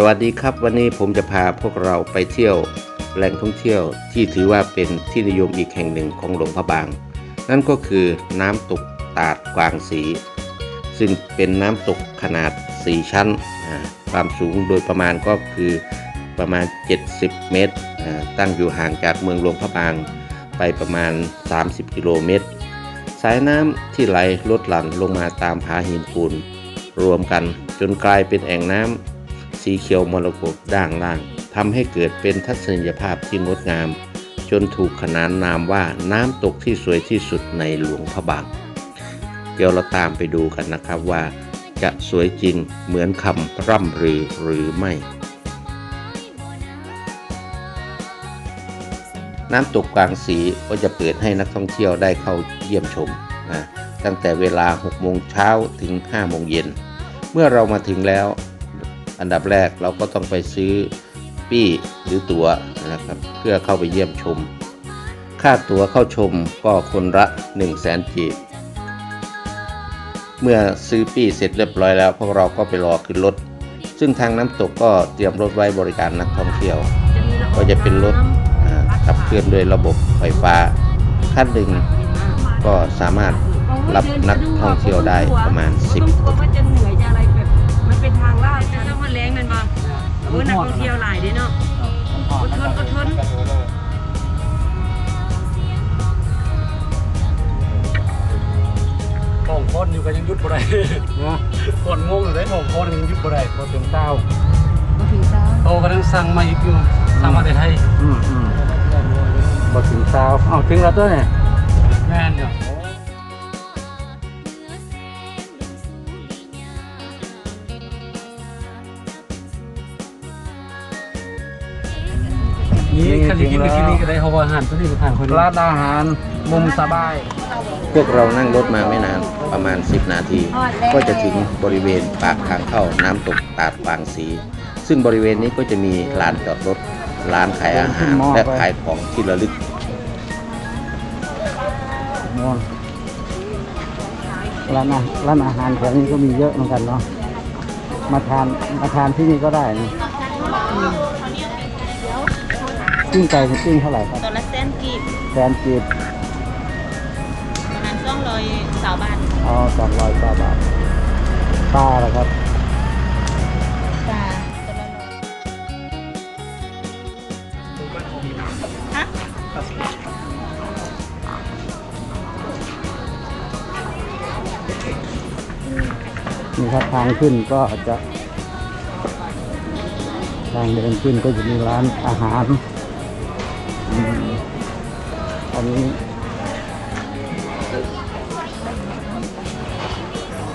สวัสดีครับ วันนี้ผมจะพาพวกเราไปเที่ยวแหล่งท่องเที่ยวที่ถือว่าเป็นที่นิยมอีกแห่งหนึ่งของหลวงพระบาง นั่นก็คือน้ำตกตาดกวางสี ซึ่งเป็นน้ำตกขนาด 4 ชั้น ความสูงโดยประมาณก็คือประมาณ 70 เมตร ตั้งอยู่ห่างจากเมืองหลวงพระบางไปประมาณ 30 กิโลเมตร สายน้ำที่ไหลลดหลั่นลงมาตามผาหินปูนรวมกันจนกลายเป็นแอ่งน้ำ สีเขียวมรกตด่างล่างทำให้เกิดเป็นทัศนียภาพที่งดงาม จนถูกขนานนามว่าน้ำตกที่สวยที่สุดในหลวงพระบาง เดี๋ยวเราตามไปดูกันนะครับว่า จะสวยจริงเหมือนคำร่ำรือหรือไม่ น้ำตกกลางสีก็จะเปิดให้นักท่องเที่ยวได้เข้าเยี่ยมชมนะตั้งแต่เวลา 6 โมงเช้าถึง 5 โมงเย็น เมื่อเรามาถึงแล้ว อันดับแรกเราก็ต้องไปซื้อปี้หรือตั๋วนะครับ เพื่อเข้าไปเยี่ยมชม ค่าตั๋วเข้าชมก็คนละ 1 0 0 0 0แสนจีบเมื่อซื้อปี้เสร็จเรียบร้อยแล้วพวกเราก็ไปรอขึ้นรถ ซึ่งทางน้ำตกก็เตรียมรถไว้บริการนักท่องเที่ยว ก็จะเป็นรถขับเคลื่อนด้วยระบบไฟฟ้าขั้นหนึ่งก็สามารถรับนักท่องเที่ยวได้ประมาณ 10คนมันเป็นทางลาดจะต้องม โอ้ยนักท่องเที่ยวหลายเด้เนาะ อดทนอดทน ของคนอยู่กันยังยุดบ่ได้นะคนงงอยู่ได้ของคนยังยุดบ่ได้พอถึงเต้ามาถึงเช้าโตกันสั่งมาอีกอยู่สั่งมาแต่ไทยอืมอืมพอถึงเต้าเอาถึงแล้วตัวเนี่ยแม่นเนี่ย นี่คันนี้กินไปกินนี่ก็ได้เพราะว่าอาหารตัวนี้เป็นทางคนนี้ร้านอาหารมุมสบาย พวกเรานั่งรถมาไม่นานประมาณ 10 นาที ก็จะถึงบริเวณปากทางเข้าน้ำตกตาดฟางสี ซึ่งบริเวณนี้ก็จะมีลานจอดรถร้านขายอาหารและขายของที่ระลึกม่วงร้านอาร้านอาหารแถวนี้ก็มีเยอะเหมือนกันเนาะมาทานมาทานที่นี่ก็ได้นะ ปิ้งไก่เป็นปิ้งเท่าไหร่ครับตัวละแสนกีบแสนจีบประมาณสองร้อยสาวบาทอ๋อสองร้อยเก้าบาทปลาเหรอครับจ้าตัวละร้อยฮะนี่ครับทางขึ้นก็จะทางเดินขึ้นก็จะมีร้านอาหาร อืมอันนี้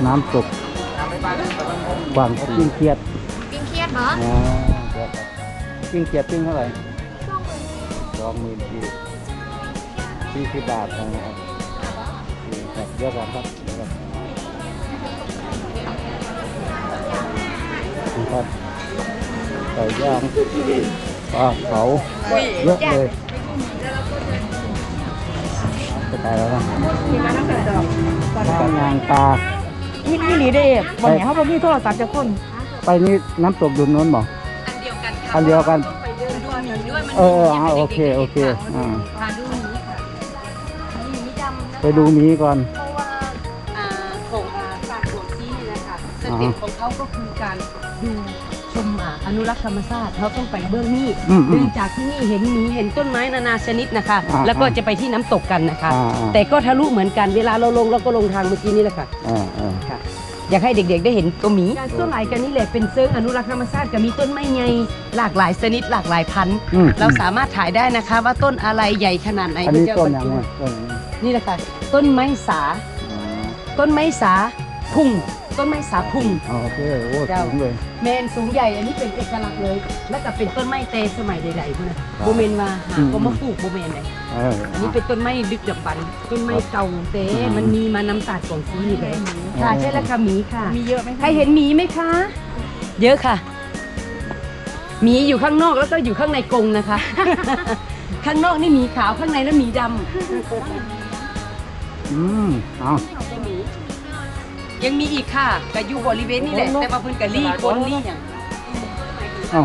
น้ำตกกวางปิ้งเคียดปิ้งเครียดเหรออ๋อเดี๋ยวครับปิ้งเคียดปิ้งเท่าไหร่สองหมื่นกีบสี่สิบบาทนะครับนี่ครับเยอะกันครับเยอะกันนี่ครับไก่ย่างปลาเผาเยอะเลย จะตายแล้วนะข้าวยางปลานี่นี่หลีได้บ่เนี่ยเขาบ่มีโทรศัพท์จะคนไปนี่น้ำตกดุนน้นบอกอันเดียวกันอันเดียวกันเออเออโอเคโอเคอ่าไปดูมีก่อนเพราะว่าอ่าขงอ่าศาสตร์หลวงที่นี่นะคะสเต็ปของเขาก็คือการดู ชมอ่าอนุรักษ์ธรรมชาติเขาต้องไปเบื้องนี้อืมอืเนื่มองจากที่นี่เห็นหมีเห็นต้นไม้นานาชนิดนะคะ อ่าแล้วก็จะไปที่น้ำตกกันนะคะอ่าอ่า แต่ก็ทะลุเหมือนกันเวลาเราลงเราก็ลงทางเมื่อกี้นี่แหละค่ะอ่าอ่าค่ะ อยากให้เด็กๆได้เห็นตัวหมีการต้นไหลกันนี่แหละเป็นเซิงอนุรักษ์ธรรมชาติก็มีต้นไม้ใหญ่หลากหลายชนิดหลากหลายพันธุ์อืมเราสามารถถ่ายได้นะคะ ว่าต้นอะไรใหญ่ขนาดไหนอันนี้จะต้นบรยัรงจุไงต้นยังไงนี่แหละค่ะต้นไม้สาอ๋อต้นไม้สาพุ่ง ต้นไม้สาพุ่ง อ๋อโอเคโอ้เจ้าสูงเลย เมนสูงใหญ่อันนี้เป็นเอกลักษณ์เลย แล้วก็เป็นต้นไม้เตสมัยใดๆพุ่นนะครับโบเมนมาหาอืมก็มาปลูกโบเมนเลยเอออันนี้เป็นต้นไม้ดึกดำบรรพ์ต้นไม้เก่าเตอืมมันมีมานำศาสตร์ของซีนี่เลยค่ะอ๋อใช่แล้วค่ะหมีค่ะ มีเยอะไหมใครเห็นหมีไหมคะ เยอะค่ะหมีอยู่ข้างนอกแล้วก็อยู่ข้างในกรงนะคะ ข้างนอกนี่หมีขาวข้างในแล้วหมีดำอืมเอา ยังมีอีกค่ะก็อยู่บริเวณนี่แหละ แต่ว่าเพิ่นก็รีคนรีอย่างเอ้า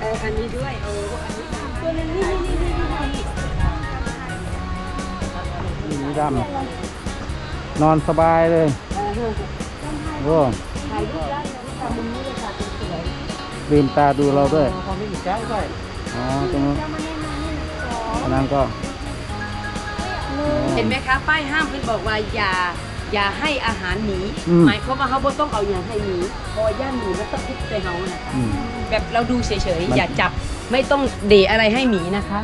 เอออันนี้ด้วยเอออันนี้ตัวนึงนี่นี่นี่นี่นี่สีดำนอนสบายเลยโอ้ถ่ายรูปได้เลยค่ะมุมนี้เลยค่ะสวยลืมตาดูเราด้วยเขาไม่มีแก้วด้วยอ๋อตรงนู้นอันนั้นก็ เห็นไหมคะป้ายห้ามเพิ่นบอกว่าอย่า อย่าให้อาหารหมีอืม หมายความว่าเขาบ่ต้องเอาอย่างให้หมีเพอย่านหมีมันต้องพิษใส่เฮานะคะอืม แบบเราดูเฉยมันๆอย่าจับไม่ต้องเดะอะไรให้หมีนะคะ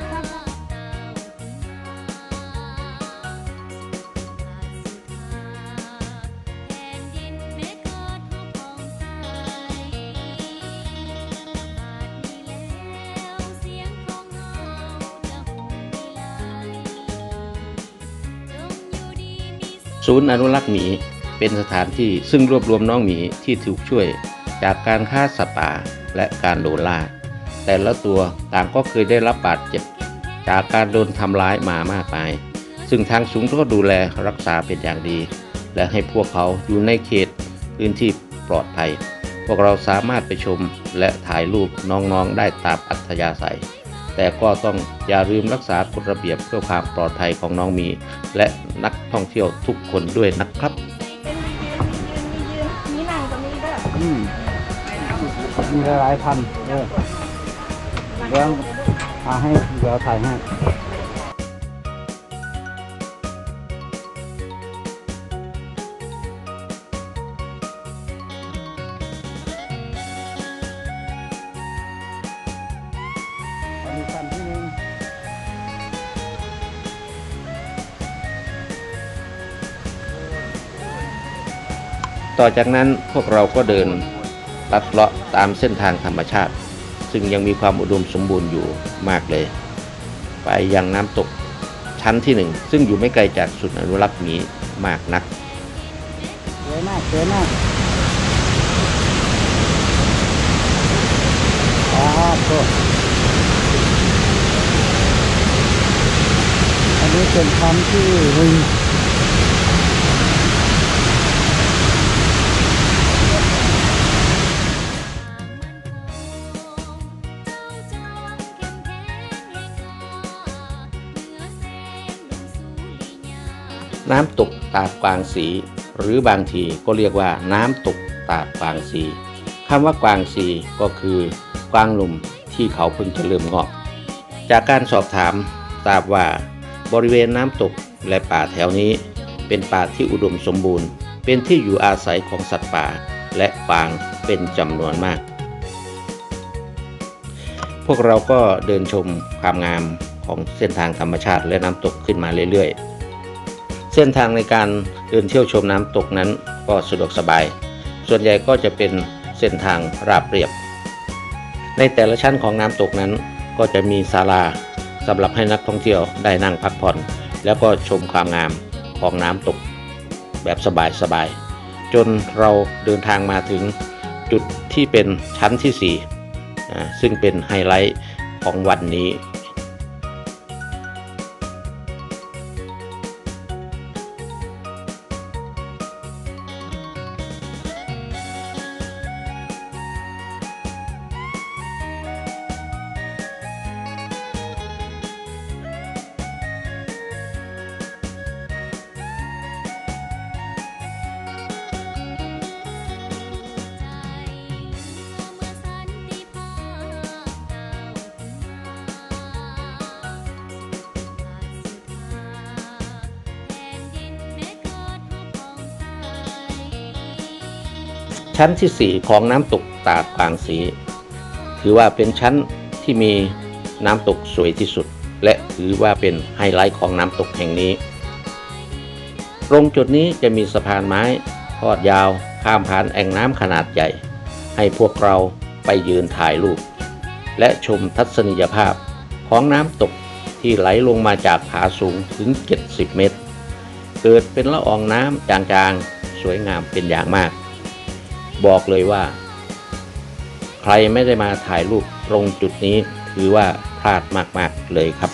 ศูนย์อนุรักษ์หมีเป็นสถานที่ซึ่งรวบรวมน้องหมีที่ถูกช่วยจากการฆ่าสัตว์ป่าและการโดนล่า แต่ละตัวต่างก็เคยได้รับบาดเจ็บ จากการโดนทำร้ายมามากมาย ซึ่งทางศูนย์ก็ดูแลรักษาเป็นอย่างดี และให้พวกเขาอยู่ในเขตพื้นที่ปลอดภัย พวกเราสามารถไปชมและถ่ายรูปน้องๆได้ตามอัธยาศัย แต่ก็ต้องอย่าลืมรักษากฎระเบียบเพื่อความปลอดภัยของน้องหมี และนักท่องเที่ยวทุกคนด้วยนะครับอืมมีหลายๆพันเออเดี๋ยวเอาให้เดี๋ยวถ่ายให้ อันนี้คันที่นึงต่อจากนั้นพวกเราก็เดินลัดเลาะตามเส้นทางธรรมชาติ ซึ่งยังมีความอุดมสมบูรณ์อยู่มากเลย ไปยังน้ำตกชั้นที่หนึ่ง ซึ่งอยู่ไม่ไกลจากสุดอนุรักษ์หมีมากนักสวยมากสวยมากครับโตอั นนี้เป็นชั้นที่หนึ่งน้ำตกตาดกวางสี หรือบางทีก็เรียกว่าน้ำตกตาดกวางสีคำว่ากวางสีก็คือกวางหนุ่มที่เขาเพิ่งจะเริ่มงอก จากการสอบถามทราบว่า บริเวณน้ำตกและป่าแถวนี้ เป็นป่าที่อุดมสมบูรณ์ เป็นที่อยู่อาศัยของสัตว์ป่า และกวางเป็นจำนวนมาก พวกเราก็เดินชมความงามของเส้นทางธรรมชาติและน้ำตกขึ้นมาเรื่อยๆ เส้นทางในการเดินเที่ยวชมน้ำตกนั้นก็สะดวกสบาย ส่วนใหญ่ก็จะเป็นเส้นทางราบเรียบ ในแต่ละชั้นของน้ำตกนั้นก็จะมีศาลา สำหรับให้นักท่องเที่ยวได้นั่งพักผ่อน แล้วก็ชมความงามของน้ำตก แบบสบายๆจนเราเดินทางมาถึงจุดที่เป็นชั้นที่4อ่าซึ่งเป็นไฮไลท์ของวันนี้ ชั้นที่ 4 ของน้ำตกตาดกวางสี ถือว่าเป็นชั้นที่มีน้ำตกสวยที่สุด และถือว่าเป็นไฮไลท์ของน้ำตกแห่งนี้ ตรงจุดนี้จะมีสะพานไม้ทอดยาวข้ามผ่านแอ่งน้ำขนาดใหญ่ ให้พวกเราไปยืนถ่ายรูป และชมทัศนียภาพของน้ำตกที่ไหลลงมาจากผาสูงถึง 70 เมตร เกิดเป็นละอองน้ำจางๆ สวยงามเป็นอย่างมาก บอกเลยว่า ใครไม่ได้มาถ่ายรูปตรงจุดนี้ถือว่าพลาดมาก ๆ เลยครับ